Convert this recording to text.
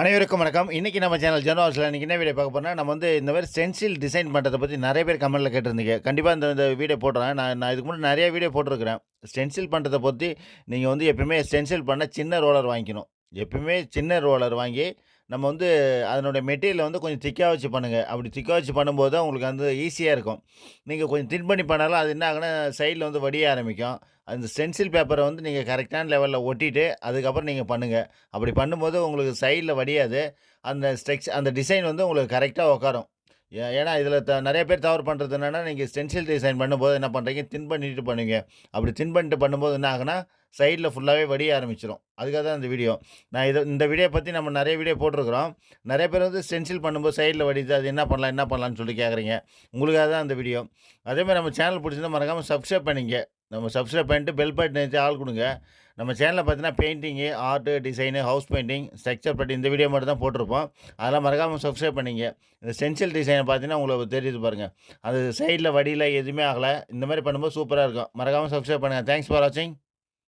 அனைவருக்கும் வணக்கம். இன்றைக்கி நம்ம சேனல் ஜனவாஸில் இன்றைக்கி என்ன வீடியோ பார்க்க போனால் நம்ம வந்து இந்த மாதிரி ஸ்டென்சில் டிசைன் பண்ணுறதை பற்றி நிறைய பேர் கமெண்ட்டில் கேட்டிருந்தீங்க. கண்டிப்பாக இந்த இந்த வீடியோ போடுறேன். நான் நான் இதுக்கு முன்னாடி நிறைய வீடியோ போட்டிருக்கிறேன். ஸ்டென்சில் பண்ணுறதை பற்றி நீங்கள் வந்து எப்பயுமே ஸ்டென்சில் பண்ண சின்ன ரோலர் வாங்கிக்கணும். எப்பயுமே சின்ன ரோலர் வாங்கி நம்ம வந்து அதனுடைய மெட்டீரியலை வந்து கொஞ்சம் திக்காக வச்சு பண்ணுங்கள் அப்படி திக்காக வச்சு பண்ணும்போது தான் உங்களுக்கு வந்து ஈஸியாக இருக்கும். நீங்கள் கொஞ்சம் தின் பண்ணி பண்ணாலும் அது என்ன ஆகுனா சைடில் வந்து வடிய ஆரம்பிக்கும். அந்த ஸ்டென்சில் பேப்பரை வந்து நீங்கள் கரெக்டான லெவலில் ஒட்டிட்டு அதுக்கப்புறம் நீங்கள் பண்ணுங்கள் அப்படி பண்ணும்போது உங்களுக்கு சைடில் வடியாது. அந்த ஸ்ட்ரெக்ஸ் அந்த டிசைன் வந்து உங்களுக்கு கரெக்டாக உட்காரும் ஏன்னா இதில் த நிறைய பேர் தவறு பண்ணுறது என்னென்னா நீங்கள் ஸ்டென்சில் டிசைன் பண்ணும்போது என்ன பண்ணுறீங்க தின் பண்ணிட்டு பண்ணுவீங்க அப்படி தின் பண்ணிட்டு பண்ணும்போது என்ன ஆகுனா சைடில் ஃபுல்லாகவே வடிய ஆரம்பிச்சிடும் அதுக்காக தான் இந்த வீடியோ. நான் இதை இந்த வீடியோ பற்றி நம்ம நிறைய வீடியோ போட்டிருக்கிறோம். நிறைய பேர் வந்து ஸ்டென்சில் பண்ணும்போது சைடில் வடிது அது என்ன பண்ணலாம் என்ன பண்ணலாம்னு சொல்லி கேட்குறீங்க. உங்களுக்காக தான் அந்த வீடியோ. அதேமாதிரி நம்ம சேனல் பிடிச்சிருந்தா மறக்காமல் சப்ஸ்கிரைப் பண்ணிங்க. நம்ம சப்ஸ்கிரைப் பண்ணிட்டு பெல் பட்டன் வச்சு ஆள் கொடுங்க. நம்ம சேனலில் பார்த்தீங்கன்னா painting art design house painting structure putty இந்த வீடியோ மட்டும் தான் போட்டிருப்போம். அதெல்லாம் மறக்காமல் சப்ஸ்கிரைப் பண்ணிங்க. இந்த சென்சில் டிசைனை பார்த்தீங்கன்னா உங்களுக்கு தெரியுது பாருங்கள் அது சைடில் வடியில் எதுவுமே ஆகலை. இந்த மாதிரி பண்ணும்போது சூப்பராக இருக்கும். மறக்காமல் சப்ஸ்கிரைப் பண்ணுங்கள் தேங்க்ஸ் ஃபார் வாட்சிங்